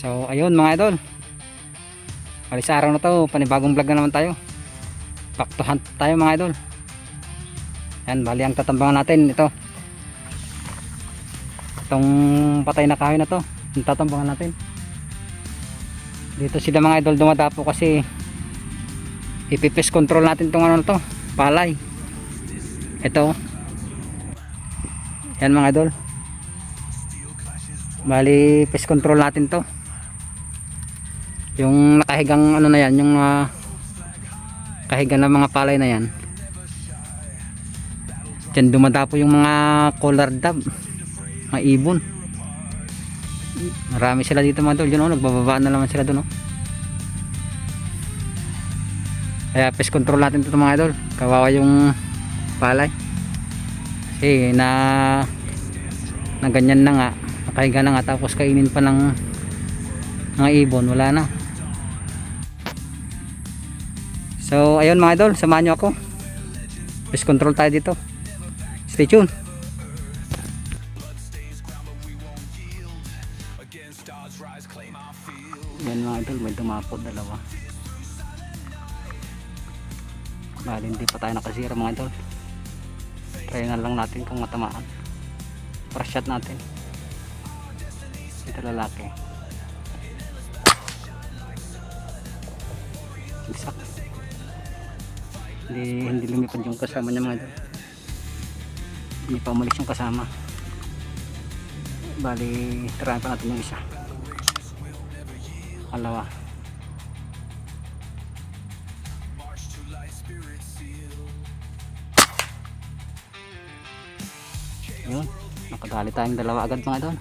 So ayun mga idol. Bali sa araw na to, panibagong vlog na naman tayo. Back to hunt tayo mga idol. Yan, bali ang tatambangan natin ito. Itong patay na kahoy na to, yung tatambangan natin. Dito sila mga idol dumadapo kasi ipipis control natin tong ano na to, palay. Ito. Yan mga idol. Bali, pest control natin to. Yung nakahigang ano na yan, yung uh, kahigang ng mga palay na yan. Diyan dumadapo yung mga collar dab, mga ibon. Marami sila dito mga idol, yun oh, nagbababa na naman sila doon oh. Kaya pest control natin to mga idol. Kawawa yung palay. Kasi na na ganyan na nga nakahiga na nga tapos kainin pa ng mga ibon wala na so ayun mga idol samahan nyo ako. Pest control tayo dito. Stay tuned. Yan mga idol may dumapot dalawa. Bali hindi pa tayo nakasira mga idol. Try na lang natin kung matamaan. Para shot natin. Ito lalaki. Isak hindi, hindi lumipad yung kasama niya mga idol hindi pa umalis yung kasama. Bali tirahan pa natin yung isa. Alawa. Yun nakadali tayong dalawa agad mga idol.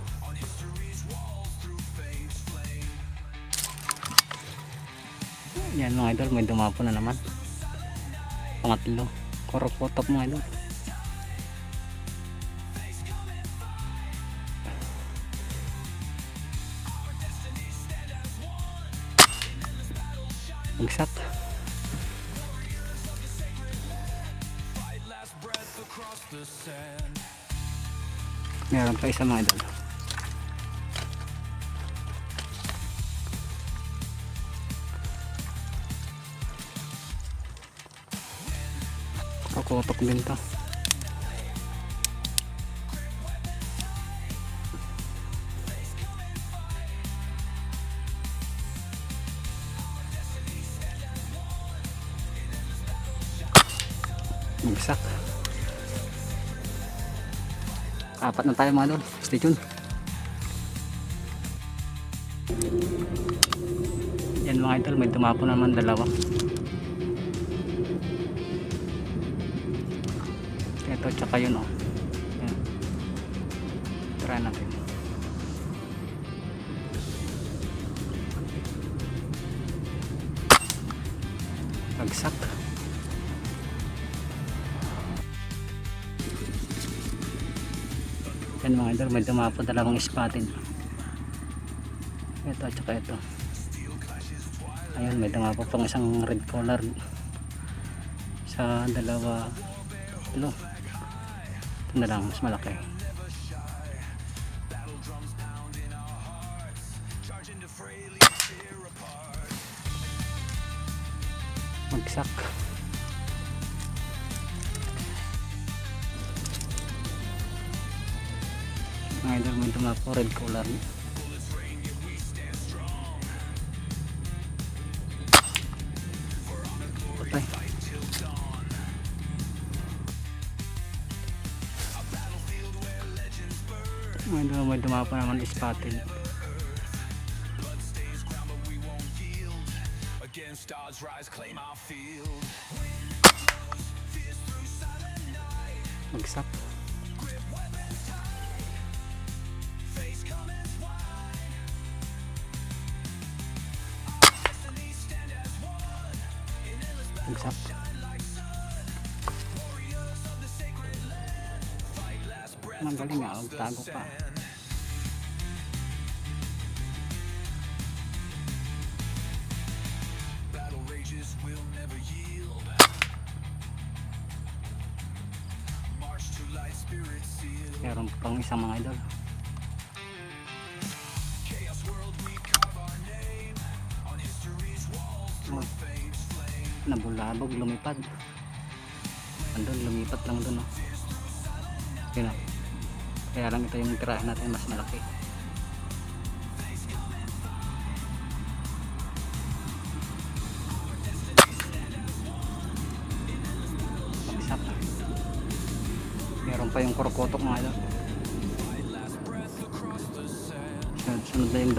Yan mga idol may dumapo na naman pangatlo. Korokotop mga idol. Bagsak meron pa isa mga idol Din to. Bagsak. Apat na tayo mga doon. Stay tuned. Yan mga idol, may tumapo naman dalawa. Tsaka yun oh. Yan. try natin bagsak. Yan mga idol may dumapo dalawang ispatin ito tsaka ito. Ayun may dumapo pang isang red collar sa dalawa. Ito ito na lang mas malaki. Magsak. Mga idol may tumapo red collar patay may duma may dumapa naman spotted odds, rise, claim our field. bagsak bagsak magaling nga tago pa isang mga idol oh. nabulabog lumipad andun lumipat lang dun oh. yun oh. kaya lang ito yung tirahan natin mas malaki meron pa yung kurkotok mga idol sunod, na yung.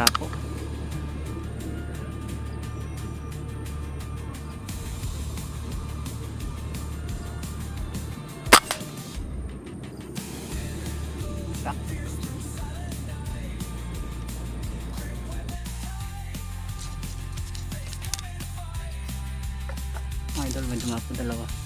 Mga idol, may dumapo dalawa. Dalawa.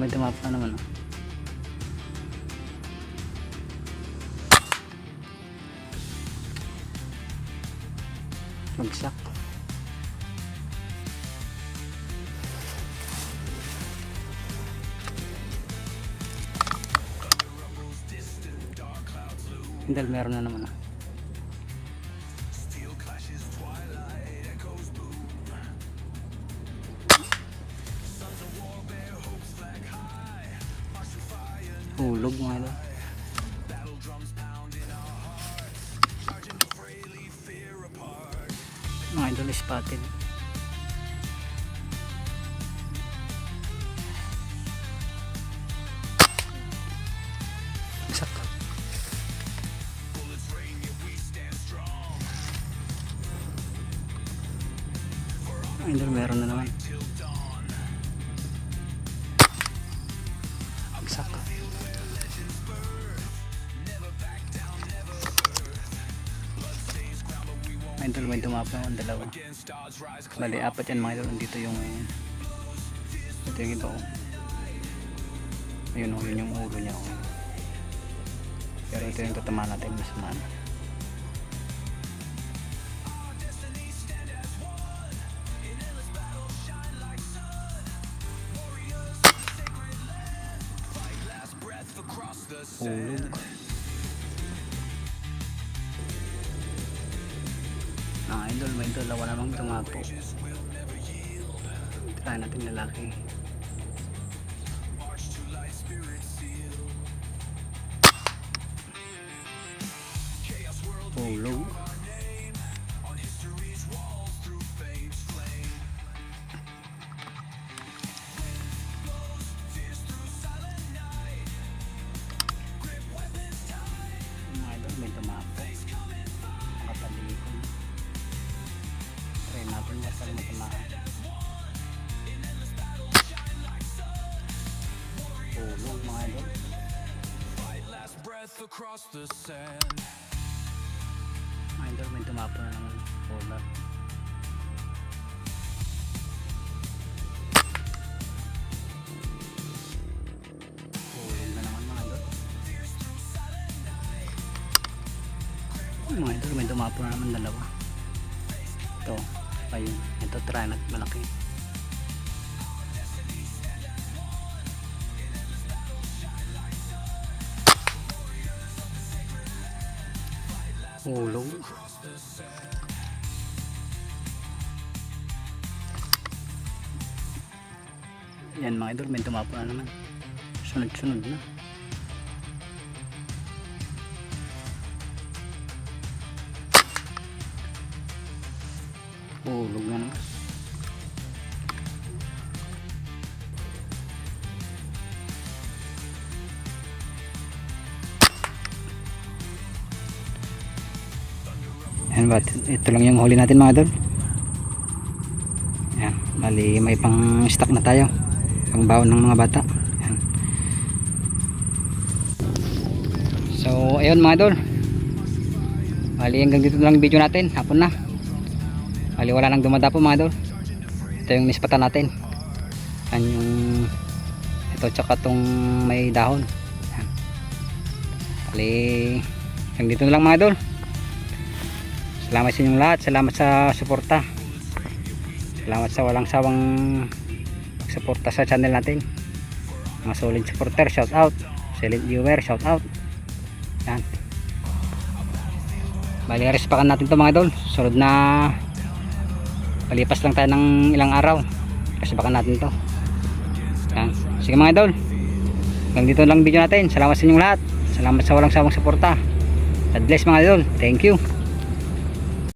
May dumapa na naman. Oh. Bagsak. Ayun, dahil meron na naman. Oh. Hulog mga idol. Mga idol spotted. Mga idol may dumapa naman dalawa. Bali apat yan mga idol. Dito yung ito yung oh. Ayun oh, yun yung ulo niya oh. Pero ito yung tatamaan natin mas mana. Hulog. Idol, may dalawa namang tumapo. Try natin lalaki. Across the sand. Idol, may tumapo na naman. Na naman mga idol. May tumapo na naman dalawa. Ito, ayun. Ito, try na malaki. Hulog. Yan mga idol, may tumapo na naman. Sunod-sunod na. Hulog na naman. Ba? Ito lang yung huli natin mga idol. Yan. Bali may pang stock na tayo. Pang baon ng mga bata. Yan. So ayun mga idol. Bali hanggang dito lang video natin. Hapon na. Bali wala nang dumadapo mga idol. Ito yung nispatan natin. Yan yung ito tsaka tong may dahon. Yan. Bali hanggang dito lang mga idol. Salamat sa inyong lahat. Salamat sa suporta. Salamat sa walang sawang suporta sa channel natin. Mga solid supporter shout out. Silent viewer shout out. Yan. Bali respakan natin to mga idol. Sunod na palipas lang tayo ng ilang araw. Respakan natin to. Yan. Sige mga idol. Hanggang dito lang video natin. Salamat sa inyong lahat. Salamat sa walang sawang suporta. God bless mga idol. Thank you